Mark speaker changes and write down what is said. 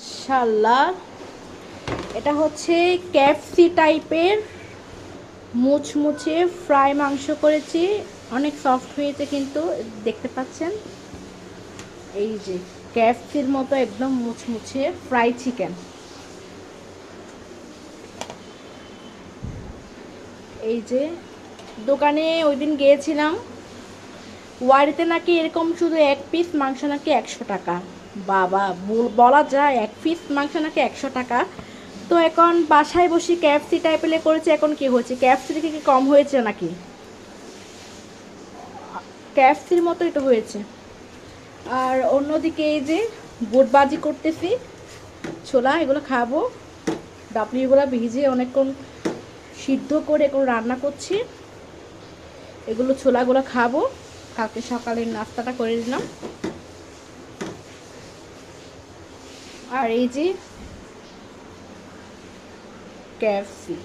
Speaker 1: মাশাল্লাহ এটা হচ্ছে ক্যাপসি টাইপের মুচমুচে ফ্রাই মাংস করেছি। অনেক সফট হয়েছে কিন্তু, দেখতে পাচ্ছেন? এই যে ক্যাপসির মতো একদম মুচমুচে ফ্রাই চিকেন এই যে দোকানে ওই দিন গিয়েছিলাম ওয়ারিতে নাকি এরকম শুধু এক পিস মাংস নাকি একশো টাকা। বাবা বল- বলা যায়, এক পিস মাংস নাকি একশো টাকা। তো এখন বাসায় বসে ক্যাপসি টাইপের করেছে, এখন কি হয়েছে? ক্যাপসি থেকে কি কম হয়েছে নাকি? ক্যাপসির মতো এটা হয়েছে। আর অন্যদিকে এই যে বুটবাজি করতেছি, ছোলা এগুলো খাব। ডাবলিগুলো ভিজে অনেকক্ষণ সিদ্ধ করে এখন রান্না করছি। এগুলো ছোলাগুলো খাব। কালকে সকালে নাস্তাটা করে দিলাম আর এই যে ক্যাফসি